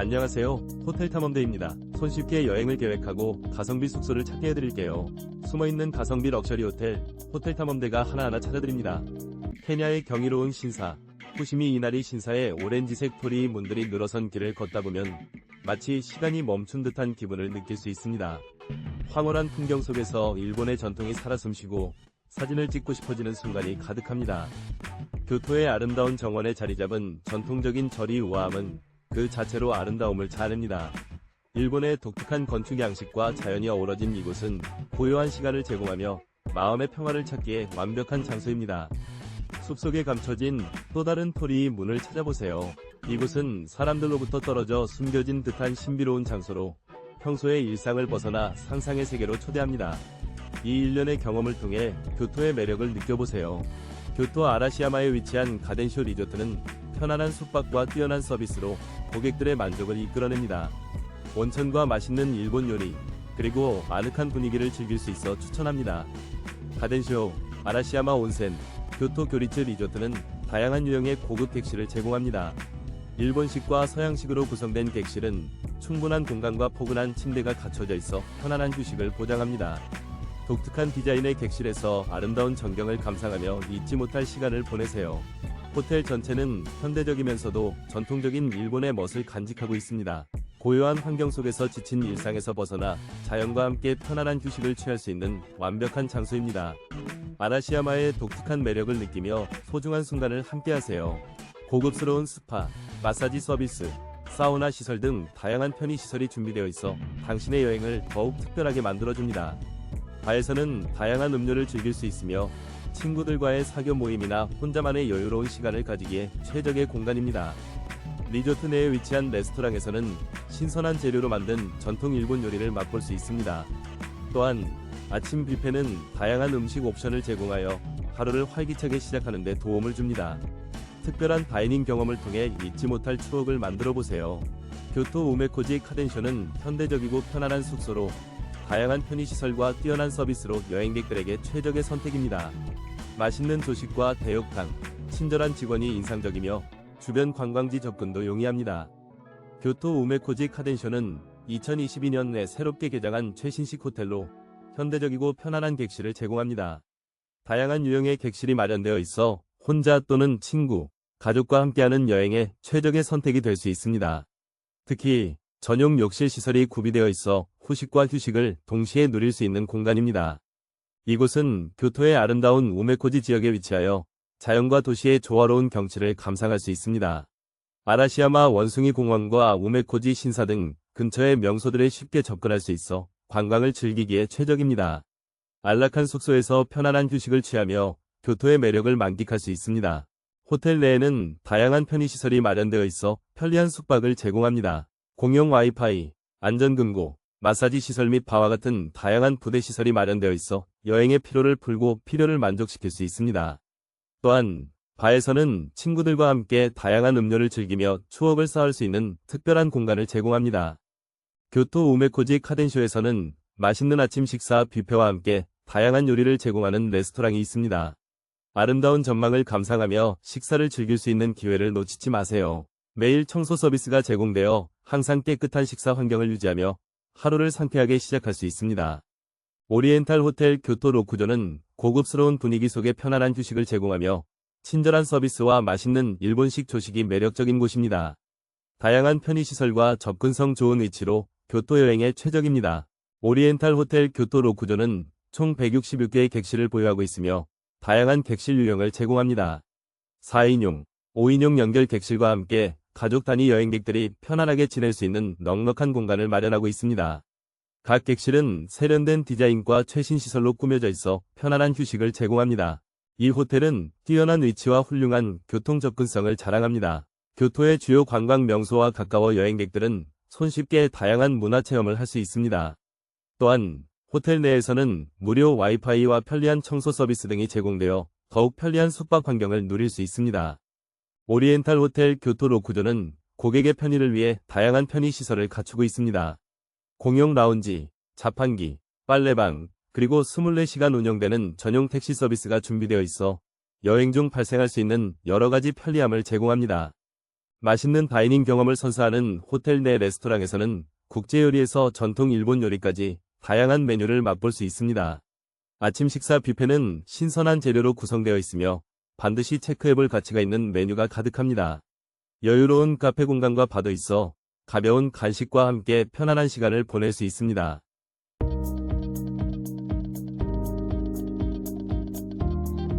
안녕하세요. 호텔 탐험대입니다. 손쉽게 여행을 계획하고 가성비 숙소를 찾게 해드릴게요. 숨어있는 가성비 럭셔리 호텔, 호텔 탐험대가 하나하나 찾아드립니다. 케냐의 경이로운 신사, 후시미 이나리 신사의 오렌지색 토리 문들이 늘어선 길을 걷다 보면 마치 시간이 멈춘 듯한 기분을 느낄 수 있습니다. 황홀한 풍경 속에서 일본의 전통이 살아 숨쉬고 사진을 찍고 싶어지는 순간이 가득합니다. 교토의 아름다운 정원에 자리 잡은 전통적인 절이 우아함은 그 자체로 아름다움을 자아냅니다. 일본의 독특한 건축 양식과 자연이 어우러진 이곳은 고요한 시간을 제공하며 마음의 평화를 찾기에 완벽한 장소입니다. 숲속에 감춰진 또 다른 토리의 문을 찾아보세요. 이곳은 사람들로부터 떨어져 숨겨진 듯한 신비로운 장소로 평소의 일상을 벗어나 상상의 세계로 초대합니다. 이 일련의 경험을 통해 교토의 매력을 느껴보세요. 교토 아라시야마에 위치한 가덴쇼 리조트는 편안한 숙박과 뛰어난 서비스로 고객들의 만족을 이끌어냅니다. 온천과 맛있는 일본 요리, 그리고 아늑한 분위기를 즐길 수 있어 추천합니다. 가덴쇼, 아라시야마 온센, 교토 교리츠 리조트는 다양한 유형의 고급 객실을 제공합니다. 일본식과 서양식으로 구성된 객실은 충분한 공간과 포근한 침대가 갖춰져 있어 편안한 휴식을 보장합니다. 독특한 디자인의 객실에서 아름다운 전경을 감상하며 잊지 못할 시간을 보내세요. 호텔 전체는 현대적이면서도 전통적인 일본의 멋을 간직하고 있습니다. 고요한 환경 속에서 지친 일상에서 벗어나 자연과 함께 편안한 휴식을 취할 수 있는 완벽한 장소입니다. 아라시야마의 독특한 매력을 느끼며 소중한 순간을 함께하세요. 고급스러운 스파, 마사지 서비스, 사우나 시설 등 다양한 편의 시설이 준비되어 있어 당신의 여행을 더욱 특별하게 만들어줍니다. 바에서는 다양한 음료를 즐길 수 있으며 친구들과의 사교 모임이나 혼자만의 여유로운 시간을 가지기에 최적의 공간입니다. 리조트 내에 위치한 레스토랑에서는 신선한 재료로 만든 전통 일본 요리를 맛볼 수 있습니다. 또한 아침 뷔페는 다양한 음식 옵션을 제공하여 하루를 활기차게 시작하는 데 도움을 줍니다. 특별한 다이닝 경험을 통해 잊지 못할 추억을 만들어 보세요. 교토 우메코지 카덴쇼는 현대적이고 편안한 숙소로 다양한 편의시설과 뛰어난 서비스로 여행객들에게 최적의 선택입니다. 맛있는 조식과 대육탕, 친절한 직원이 인상적이며 주변 관광지 접근도 용이합니다. 교토 우메코지 카덴쇼는 2022년에 새롭게 개장한 최신식 호텔로 현대적이고 편안한 객실을 제공합니다. 다양한 유형의 객실이 마련되어 있어 혼자 또는 친구, 가족과 함께하는 여행의 최적의 선택이 될 수 있습니다. 특히 전용 욕실 시설이 구비되어 있어 후식과 휴식을 동시에 누릴 수 있는 공간입니다. 이곳은 교토의 아름다운 우메코지 지역에 위치하여 자연과 도시의 조화로운 경치를 감상할 수 있습니다. 아라시야마 원숭이 공원과 우메코지 신사 등 근처의 명소들에 쉽게 접근할 수 있어 관광을 즐기기에 최적입니다. 안락한 숙소에서 편안한 휴식을 취하며 교토의 매력을 만끽할 수 있습니다. 호텔 내에는 다양한 편의시설이 마련되어 있어 편리한 숙박을 제공합니다. 공용 와이파이, 안전금고, 마사지 시설 및 바와 같은 다양한 부대 시설이 마련되어 있어 여행의 피로를 풀고 필요를 만족시킬 수 있습니다. 또한 바에서는 친구들과 함께 다양한 음료를 즐기며 추억을 쌓을 수 있는 특별한 공간을 제공합니다. 교토 우메코지 카덴쇼에서는 맛있는 아침 식사 뷔페와 함께 다양한 요리를 제공하는 레스토랑이 있습니다. 아름다운 전망을 감상하며 식사를 즐길 수 있는 기회를 놓치지 마세요. 매일 청소 서비스가 제공되어 항상 깨끗한 식사 환경을 유지하며 하루를 상쾌하게 시작할 수 있습니다. 오리엔탈 호텔 교토 로쿠조는 고급스러운 분위기 속에 편안한 휴식을 제공하며 친절한 서비스와 맛있는 일본식 조식이 매력적인 곳입니다. 다양한 편의시설과 접근성 좋은 위치로 교토 여행에 최적입니다. 오리엔탈 호텔 교토 로쿠조는 총 166개의 객실을 보유하고 있으며 다양한 객실 유형을 제공합니다. 4인용, 5인용 연결 객실과 함께 가족 단위 여행객들이 편안하게 지낼 수 있는 넉넉한 공간을 마련하고 있습니다. 각 객실은 세련된 디자인과 최신 시설로 꾸며져 있어 편안한 휴식을 제공합니다. 이 호텔은 뛰어난 위치와 훌륭한 교통 접근성을 자랑합니다. 교토의 주요 관광 명소와 가까워 여행객들은 손쉽게 다양한 문화 체험을 할 수 있습니다. 또한 호텔 내에서는 무료 와이파이와 편리한 청소 서비스 등이 제공되어 더욱 편리한 숙박 환경을 누릴 수 있습니다. 오리엔탈 호텔 교토 로쿠조는 고객의 편의를 위해 다양한 편의 시설을 갖추고 있습니다. 공용 라운지, 자판기, 빨래방, 그리고 24시간 운영되는 전용 택시 서비스가 준비되어 있어 여행 중 발생할 수 있는 여러 가지 편리함을 제공합니다. 맛있는 다이닝 경험을 선사하는 호텔 내 레스토랑에서는 국제 요리에서 전통 일본 요리까지 다양한 메뉴를 맛볼 수 있습니다. 아침 식사 뷔페는 신선한 재료로 구성되어 있으며 반드시 체크해볼 가치가 있는 메뉴가 가득합니다. 여유로운 카페 공간과 바도 있어 가벼운 간식과 함께 편안한 시간을 보낼 수 있습니다.